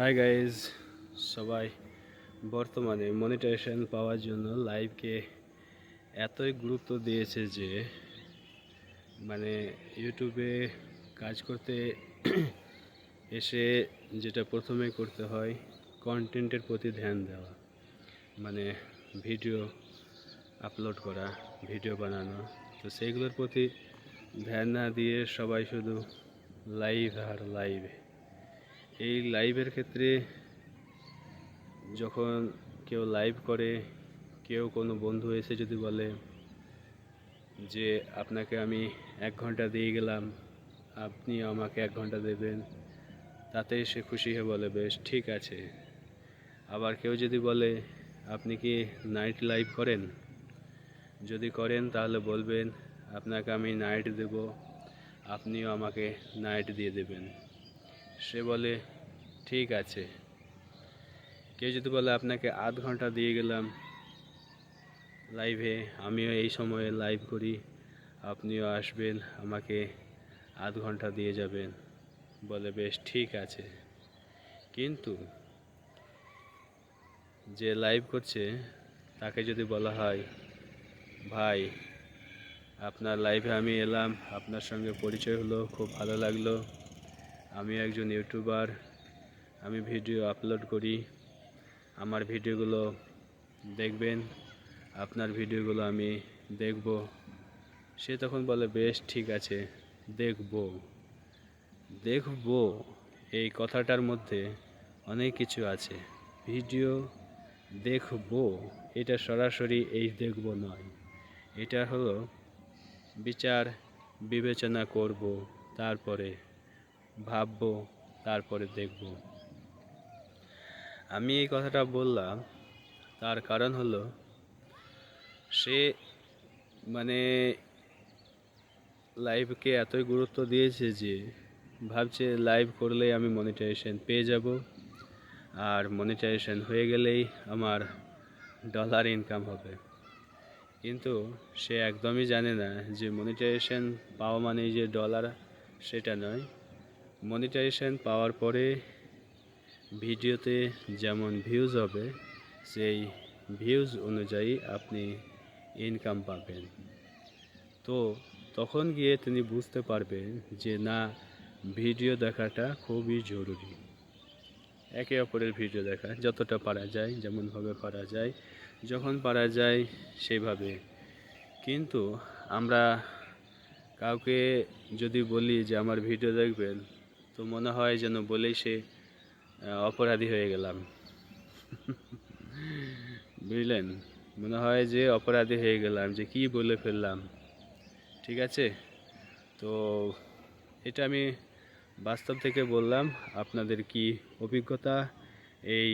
Hi guys সবাই, বর্তমানে monetization পাওয়ার জন্য লাইভকে এতই গুরুত্ব দিয়েছে যে মানে ইউটিউবে কাজ করতে এসে যেটা প্রথমে করতে হয় কন্টেন্টের প্রতি ধ্যান দেওয়া। মানে ভিডিও আপলোড করা ভিডিও বানানো। তো সেইগুলোর প্রতি ধ্যান না দিয়ে সবাই শুধু লাইভ আর লাইভ এই লাইভের ক্ষেত্রে যখন কেউ লাইভ করে, কেউ কোনো বন্ধু এসে যদি বলে যে, আপনাকে আমি এক ঘণ্টা দিয়ে গেলাম, আপনি আমাকে এক ঘণ্টা দেবেন, তাতে সে খুশি হয়ে বলে, বেশ, ঠিক আছে। আবার কেউ যদি বলে, আপনি কি নাইট লাইভ করেন? যদি করেন, তাহলে বলবেন, আপনাকে আমি নাইট দেব, আপনিও আমাকে নাইট দিয়ে দেবেন। সে বলে, ঠিক আছে। কেউ যদি বলে, আপনাকে আধ ঘণ্টা দিয়ে গেলাম লাইভে, আমিও এই সময়ে লাইভ করি, আপনিও আসবেন, আমাকে আধ ঘণ্টা দিয়ে যাবেন। বলে, বেশ, ঠিক আছে। কিন্তু যে লাইভ করছে, তাকে যদি বলা হয়, ভাই, আপনার লাইভে আমি এলাম, আপনার সঙ্গে পরিচয় হলো, খুব ভালো লাগল। আমি একজন ইউটিউবার, আমি ভিডিও আপলোড করি। আমার ভিডিওগুলো দেখবেন, আপনার ভিডিওগুলো আমি দেখব। সে তখন বলে, বেশ, ঠিক আছে, দেখব। দেখব, এই কথাটার মধ্যে অনেক কিছু আছে। ভিডিও দেখব, এটা সরাসরি এই দেখব নয়। এটা হলো বিচার, বিবেচনা করব, তারপরে ভাববো, তারপরে দেখব। আমি এই কথাটা বললাম, তার কারণ হলো, সে মানে লাইভকে এতই গুরুত্ব দিয়েছে যে, ভাবছে লাইভ করলেই আমি মনিটাইজেশন পেয়ে যাব। আর মনিটাইজেশন হয়ে গেলেই আমার ডলার ইনকাম হবে। কিন্তু সে একদমই জানে না যে মনিটাইজেশন পাওয়া মানে যে ডলার সেটা নয়। মনিটাইজেশন পাওয়ার পরে ভিডিওতে যেমন ভিউজ হবে, সেই ভিউজ অনুযায়ী আপনি ইনকাম পাবেন। তো তখন গিয়ে তিনি বুঝতে পারবেন যে না, ভিডিও দেখাটা খুবই জরুরি। একে অপরের ভিডিও দেখা, যতটা পারা যায় যেমনভাবে পারা যায়, যখন পারা যায় সেইভাবে কিন্তু আমরা কাউকে যদি বলি যে, আমার ভিডিও দেখবেন তো মনে হয় যেন বলেই সে অপরাধী হয়ে গেলাম। বুঝলেন? মনে হয় যে অপরাধী হয়ে গেলাম, যে কি বলে ফেললাম। ঠিক আছে? তো এটা আমি বাস্তব থেকে বললাম, আপনাদের কি অভিজ্ঞতা এই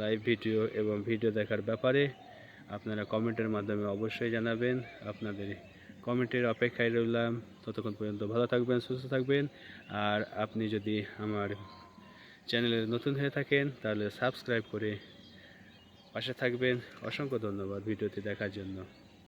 লাইভ ভিডিও এবং ভিডিও দেখার ব্যাপারে, আপনারা কমেন্টের মাধ্যমে অবশ্যই জানাবেন। আপনাদের কমেন্টের অপেক্ষায় রইলাম। ততক্ষণ পর্যন্ত ভালো থাকবেন, সুস্থ থাকবেন। আর আপনি যদি আমার চ্যানেলে নতুন হয়ে থাকেন, তাহলে সাবস্ক্রাইব করে পাশে থাকবেন। অসংখ্য ধন্যবাদ ভিডিওটি দেখার জন্য।